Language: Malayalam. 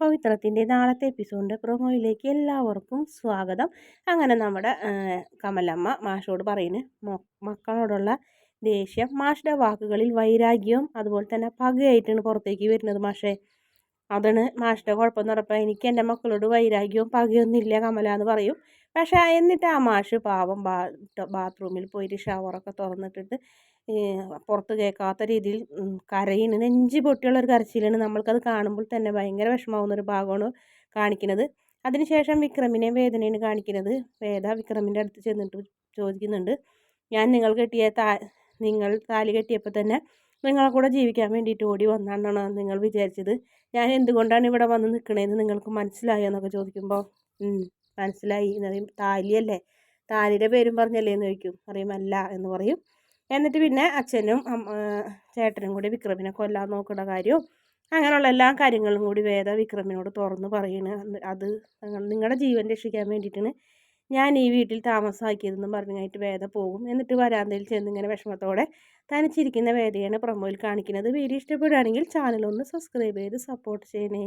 പവിത്രത്തിന്റെ നാളത്തെ എപ്പിസോഡിന്റെ പ്രൊമോയിലേക്ക് എല്ലാവർക്കും സ്വാഗതം. അങ്ങനെ നമ്മുടെ കമലമ്മ മാഷോട് പറയുന്നു മക്കളോടുള്ള ദേഷ്യം മാഷിന്റെ വാക്കുകളിൽ വൈരാഗ്യവും അതുപോലെ തന്നെ പകയായിട്ടാണ് പുറത്തേക്ക് വരുന്നത് മാഷേ. അതാണ് മാഷിന്റെ കുഴപ്പമെന്ന് പറഞ്ഞപ്പോൾ എനിക്ക് എന്റെ മക്കളോട് വൈരാഗ്യവും പകയൊന്നുമില്ല കമല എന്ന് പറയും. പക്ഷേ എന്നിട്ട് ആ മാഷ് പാവം ബാ ബാത്റൂമിൽ പോയിട്ട് ഷവറൊക്കെ തുറന്നിട്ടിട്ട് പുറത്ത് കേൾക്കാത്ത രീതിയിൽ കരയിന് നെഞ്ച് പൊട്ടിയുള്ള ഒരു കരച്ചിലാണ് നമ്മൾക്കത് കാണുമ്പോൾ തന്നെ ഭയങ്കര വിഷമാവുന്ന ഒരു ഭാഗമാണ് കാണിക്കുന്നത്. അതിനുശേഷം വിക്രമിനെ വേദനയാണ് കാണിക്കുന്നത്. വേദ വിക്രമിന്റെ അടുത്ത് ചെന്നിട്ട് ചോദിക്കുന്നുണ്ട് ഞാൻ നിങ്ങൾ കെട്ടിയ താ നിങ്ങൾ താലി കെട്ടിയപ്പോൾ തന്നെ നിങ്ങളെ കൂടെ ജീവിക്കാൻ വേണ്ടിയിട്ട് ഓടി വന്നാണെന്നാണ് നിങ്ങൾ വിചാരിച്ചത്. ഞാൻ എന്തുകൊണ്ടാണ് ഇവിടെ വന്ന് നിൽക്കണേന്ന് നിങ്ങൾക്ക് മനസ്സിലായോ എന്നൊക്കെ ചോദിക്കുമ്പോൾ മനസ്സിലായി. എന്ന് പറയും താലിയല്ലേ? താലിയുടെ പേരും പറഞ്ഞല്ലേ? എന്ന് ചോദിക്കും. പറയും അല്ല എന്ന് പറയും. എന്നിട്ട് പിന്നെ അച്ഛനും ചേട്ടനും കൂടി വിക്രമിനെ കൊല്ലാൻ നോക്കുന്ന കാര്യവും അങ്ങനെയുള്ള എല്ലാ കാര്യങ്ങളും കൂടി വേദ വിക്രമിനോട് തുറന്ന് പറയണ്. അത് നിങ്ങളുടെ ജീവൻ രക്ഷിക്കാൻ വേണ്ടിയിട്ടാണ് ഞാൻ ഈ വീട്ടിൽ താമസമാക്കിയതെന്നും പറഞ്ഞായിട്ട് വേദ പോകും. എന്നിട്ട് വരാന്തയിൽ ചെന്ന് ഇങ്ങനെ വിഷമത്തോടെ തനിച്ചിരിക്കുന്ന വേദയാണ് പ്രൊമോയിൽ കാണിക്കുന്നത്. വീഡിയോ ഇഷ്ടപ്പെടുകയാണെങ്കിൽ ഒന്ന് സബ്സ്ക്രൈബ് ചെയ്ത് സപ്പോർട്ട് ചെയ്യണേ.